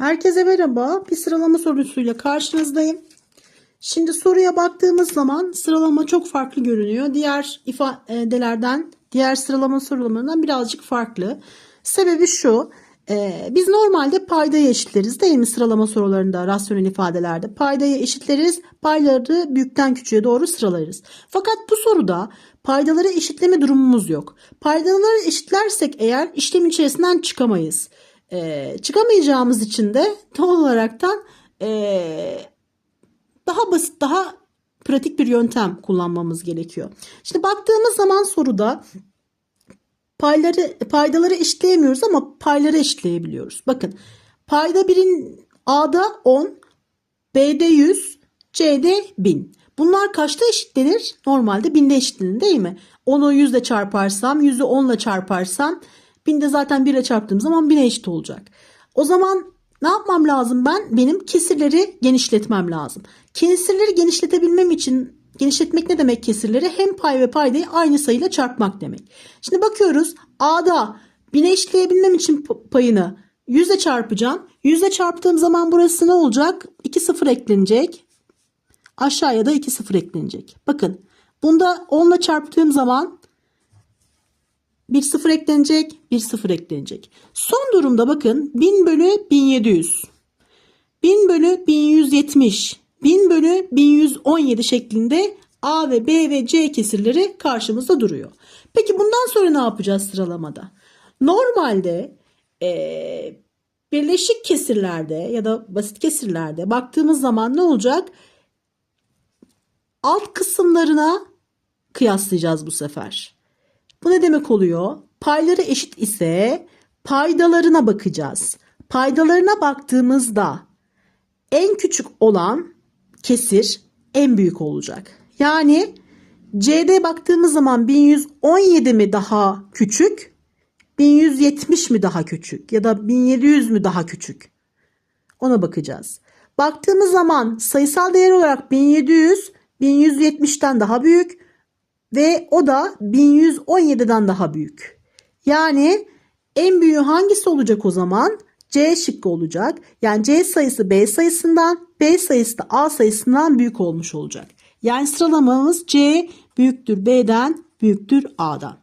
Herkese merhaba. Bir sıralama sorusuyla karşınızdayım. Şimdi soruya baktığımız zaman sıralama çok farklı görünüyor. Diğer ifadelerden, diğer sıralama sorularından birazcık farklı. Sebebi şu. e, biz normalde paydayı eşitleriz değil mi sıralama sorularında, rasyonel ifadelerde? Paydayı eşitleriz, payları büyükten küçüğe doğru sıralarız. Fakat bu soruda paydaları eşitleme durumumuz yok. Paydaları eşitlersek eğer işlem içerisinden çıkamayız. E, çıkamayacağımız için de doğal olaraktan e, daha basit, daha pratik bir yöntem kullanmamız gerekiyor. Şimdi baktığımız zaman soruda payları paydaları eşitleyemiyoruz ama payları eşitleyebiliyoruz. Bakın payda birin A'da 10, B'de 100, C'de 1000. Bunlar kaçta eşitlenir? Normalde binde eşitlenir değil mi? 10'u 100 ile çarparsam, 100'ü 10 ile çarparsam, binde zaten 1 ile çarptığım zaman 1000'e eşit olacak. O zaman ne yapmam lazım ben? Benim kesirleri genişletmem lazım. Kesirleri genişletebilmem için genişletmek ne demek kesirleri? Hem pay ve paydayı aynı sayıyla çarpmak demek. Şimdi bakıyoruz A'da 1000'e eşitleyebilmem için payını 100 ile çarpacağım. 100 ile çarptığım zaman burası ne olacak? 2 sıfır eklenecek. Aşağıya da 2 sıfır eklenecek. Bakın bunda 10 ile çarptığım zaman 1 sıfır eklenecek, 1 sıfır eklenecek. Son durumda bakın 1000 bölü 1700, 1000 bölü 1170, 1000 bölü 1117 şeklinde A ve B ve C kesirleri karşımızda duruyor. Peki bundan sonra ne yapacağız sıralamada? Normalde eee, birleşik kesirlerde ya da basit kesirlerde baktığımız zaman ne olacak? Alt kısımlarına kıyaslayacağız bu sefer. Bu ne demek oluyor? Payları eşit ise paydalarına bakacağız. Paydalarına baktığımızda en küçük olan kesir en büyük olacak. Yani C'de baktığımız zaman 1117 mi daha küçük? 1170 mi daha küçük? Ya da 1700 mü daha küçük? Ona bakacağız. Baktığımız zaman sayısal değer olarak 1700 1170'ten daha büyük ve o da 1117'den daha büyük. Yani en büyüğü hangisi olacak o zaman? C şıkkı olacak. Yani C sayısı B sayısından, B sayısı da A sayısından büyük olmuş olacak. Yani sıralamamız C büyüktür B'den büyüktür A'dan.